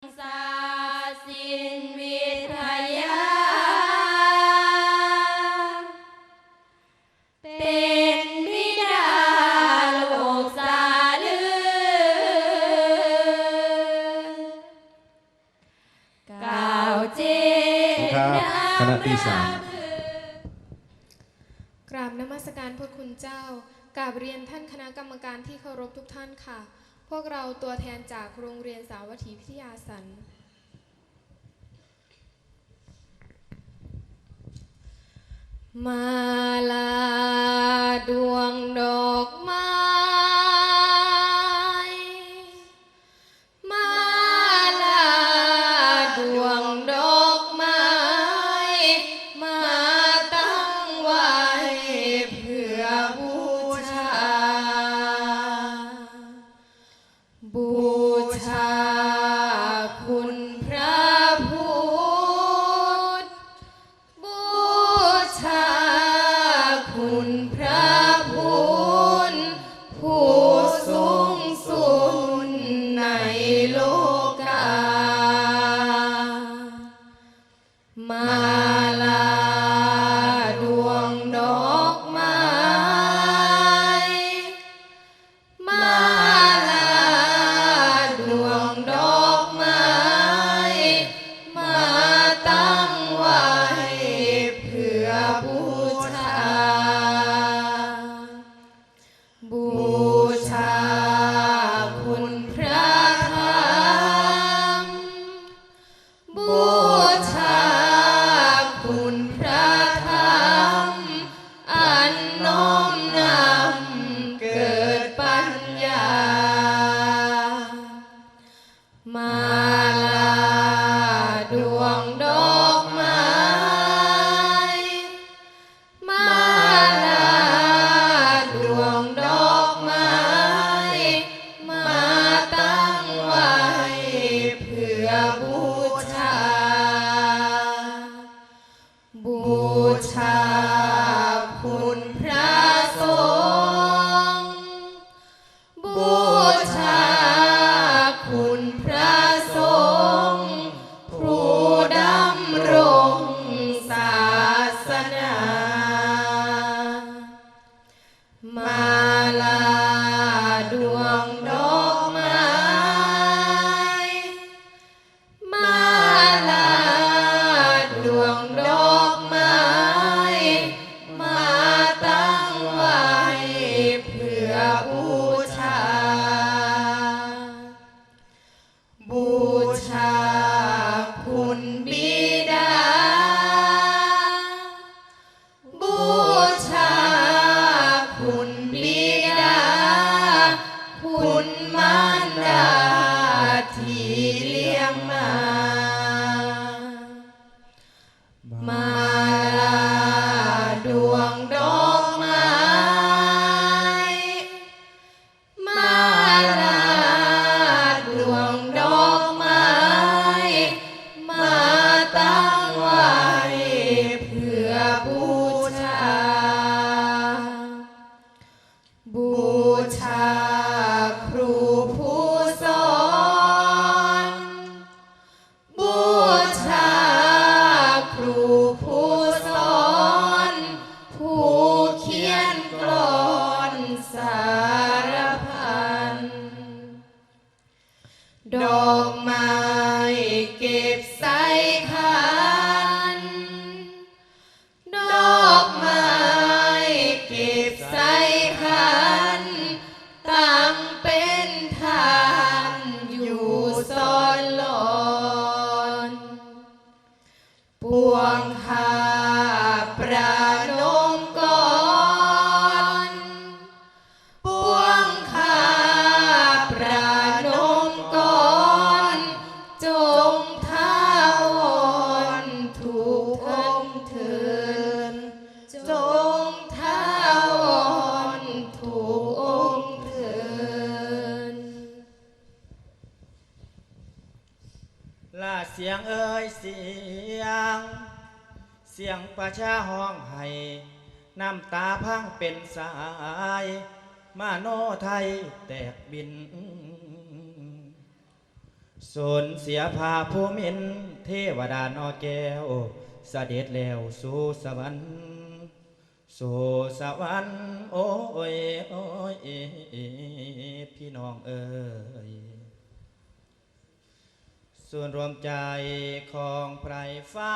คณะที่สามกราบนมัสการพระคุณเจ้ากราบเรียนท่านคณะกรรมการที่เคารพทุกท่านค่ะ พวกเราตัวแทนจากโรงเรียนสาวัตถีพิทยาสัน มาลาดวงดอกไม้ Side. ชาห้องให้น้ำตาพังเป็นสาย มาโนไทยแตกบินสูญเสียพาผู้มินเทวดานอแก้วสเสด็จแล้วสู่สวรรค์สู่สวรรค์โอ้ยโอ้ยพี่น้องเอ๋ยส่วนรวมใจของไพรฟ้า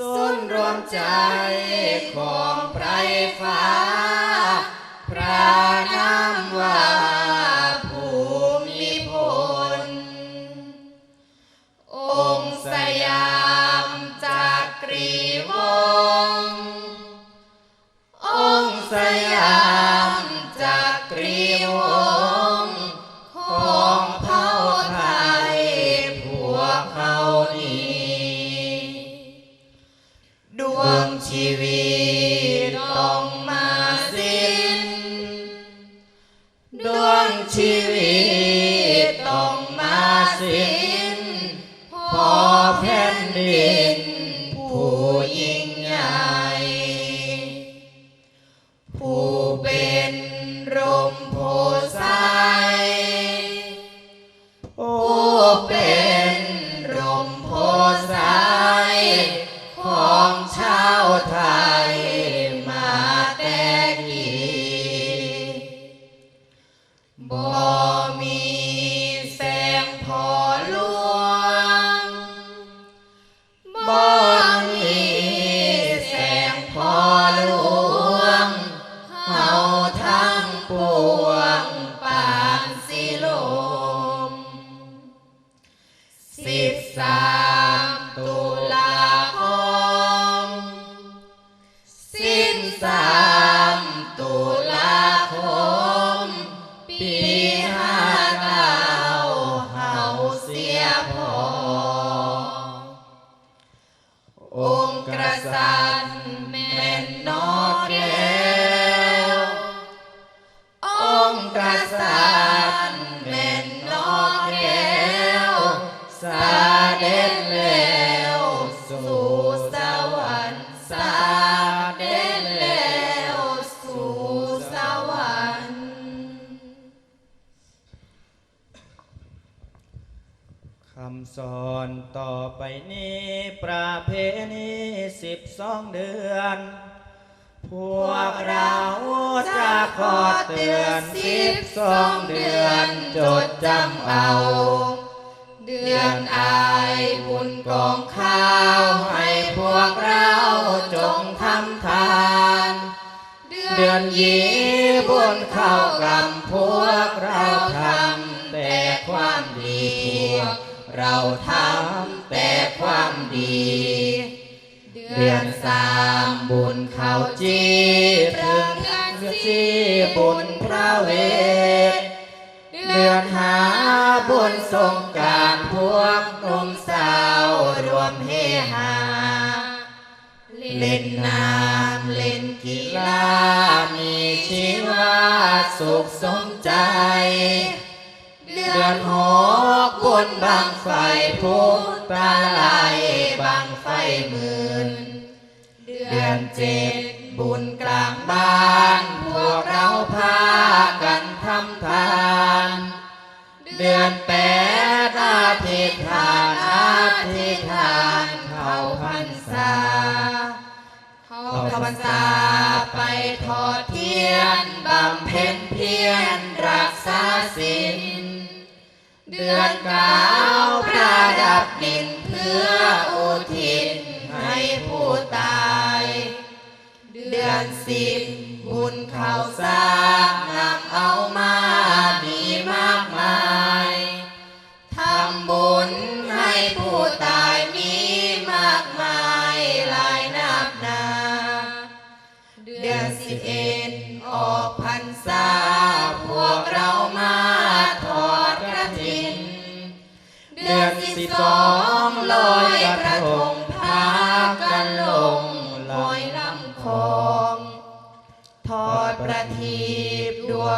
ศูนย์รวมใจของไพรฟ้า พระนามว่าภูมิพล องค์สยาม ผ่ บ่ ไปนี้ประเพณีสิบสองเดือน พวกเราจะขอเตือนสิบสองเดือนจดจำเอา เดือนอายบุญกองข้าวให้พวกเราจงทำทาน เดือนยีบุญเข้ากรรมพวกเราทำแต่ความดีพวกเราทำ แต่ความดี เดือนสามบุญเขาจีเดือนเดือนสี่บุญพระเวท เดือนหาบุญสงการพวกหนุ่มสาวรวมเฮฮาเล่นน้ำเล่นกีฬามีชีวาสุขสมใจ เดือนหกบุญบังไฟ ตาลายบังไฟหมื่น เดือนเจ็ดบุญกลางบ้าน พวกเราพากันทำทาน เดือนแปดอาทิตทานอาทิตทานเข้าพรรษาเข้าพรรษาไปทอดเทียนบำเพ็ญเพียรรักษาศีลเดือนเก้า บดินเพื่ออุทิศให้ผู้ตาย เดือนสิบบุญข่าวสางนำเอามาดี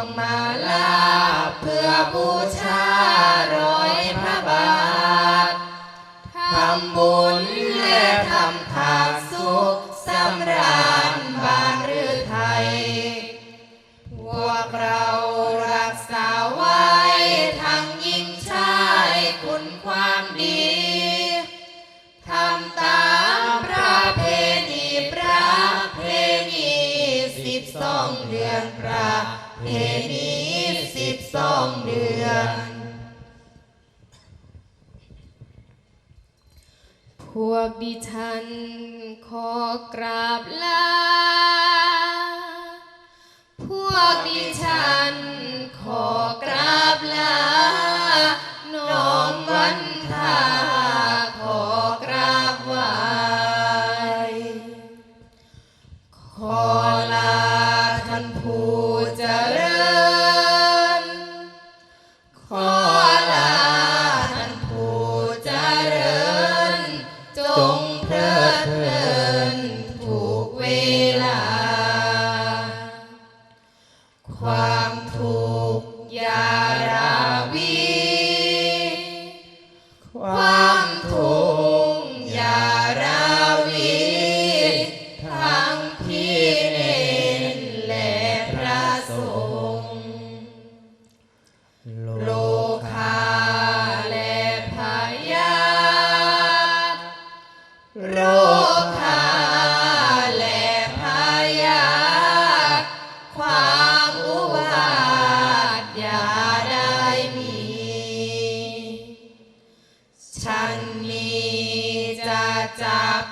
งมาลาเพื่อบูชารอยพระบาททำบุญและทำทานสุขสำราญบ้านหรือไทย พวกเรารักษาไว้ทั้งหญิงชายความดีทำตามประเพณีประเพณีสิบสองเดือนประเพ วกดิฉันขอกราบลา พวกดิฉันขอกราบลา น้องวันทา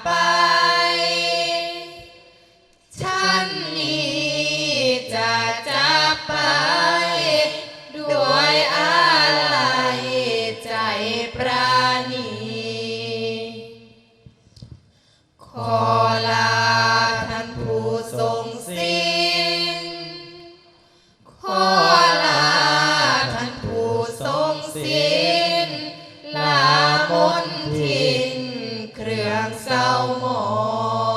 ไป ฉันนี้จะจากไป รื่อ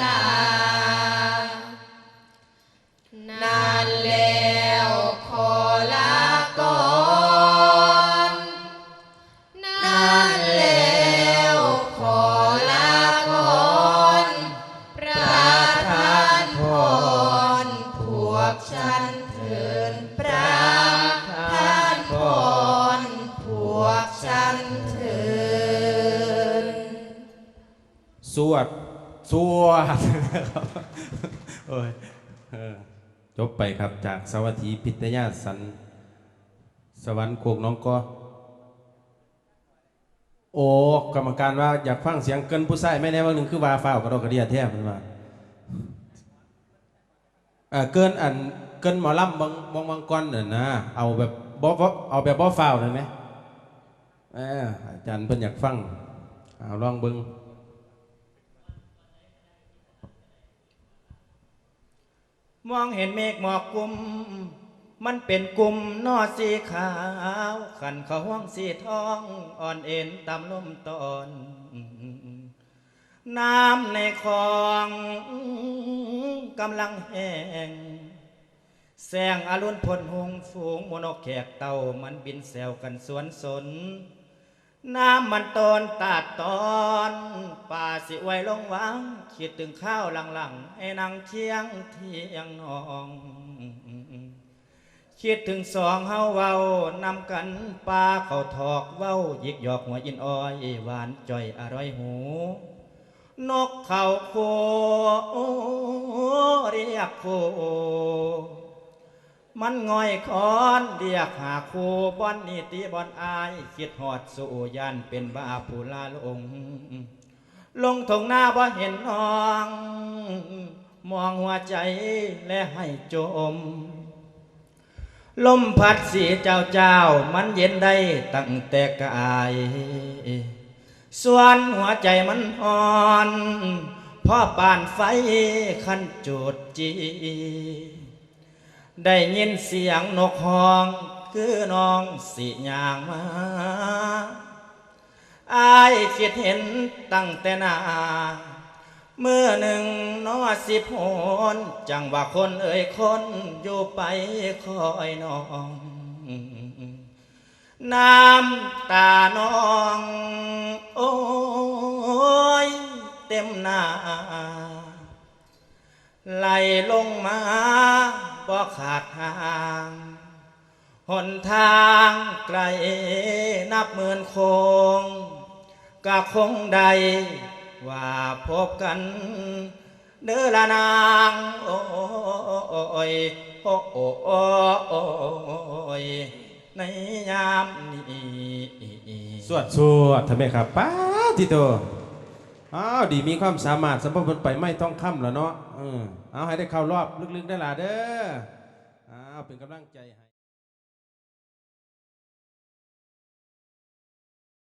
ตา นานแล้วขอลาก่อนนานแล้วขอลาก่อนประทานพรพวกฉันเถินประทานพรพวกฉันเถิน สวด สวดโอ้ยเออจบไปครับจากสวัสดีพิทยาสัน สวรรค์โคกน้องก็โอ้กรรมการว่าอยากฟังเสียงเกินผู้ใส่ไม่แน่ว่าหนึ่งคือว่าฟ้าวกระโดดกระเดียแท้มันว่าเอ่อเกินอันเกินหมอลำบางบางบางก้อนน่ะนะเอาแบบบ่บ่เอาแบบบ่ฟ้าวเลยไหมอาจารย์เพิ่นอยากฟังเอาลองเบิ่ง มองเห็นเมฆหมอกกลุ่มมันเป็นกลุ่มนอสีขาว ขันเขาห้องสีทองอ่อนเอ็นตามลมตอน น้ำในคลองกำลังแห้ง แสงอรุณพลหงฝูงมนกแขกเต่ามันบินแซวกันสวนสน น้ำมันตอนตาดตอนป่าสิไว้ลงวังคิดถึงข้าวหลังๆให้นางเคียงเที่ยงนอง คิดถึงสองเฮาเว้านำกันปลาเขาทอกเว้าหยิกหยอกหัวอินอ้อยหวานจ่อยอร่อยหู นกเขาโคเรียกโค มันง่อยคอนเรียกหาครูบอนนี่ตีบอนอาย คิดหอดสู่ยันเป็นบาผู้ลาลง ลงทงหน้าบ่เห็นน้อง มองหัวใจและให้จม ลมพัดสีเจ้าเจ้า มันเย็นได้ตั้งแต่กาย ส่วนหัวใจมันอ่อนพ่อปานไฟขันจุดจี ได้ยินเสียงนกฮ้อง คือน้องสิยางมาอายคิดเห็นตั้งแต่นาเมื่อหนึ่งนอสิบหนจังว่าคนเอ่ยคนอยู่ไปคอยน้อง น้ำตาน้อง โอ้ย เต็มหน้าไหลลงมา บ่ขาดทางหนทางไกลนับหมื่นโคงก็คงใด ว่าพบกันเด้อละนางโอ้ยโอ้โอ้ยในยามนี้สวดสวดทำไมครับป้าทิโต อ้าวดีมีความสามารถสมบูรณ์ไปไม่ต้องค่ำแล้วเนาะเออเอาให้ได้เข้ารอบลึกๆได้ล่ะเด้ออ้าวเป็นกำลังใจให้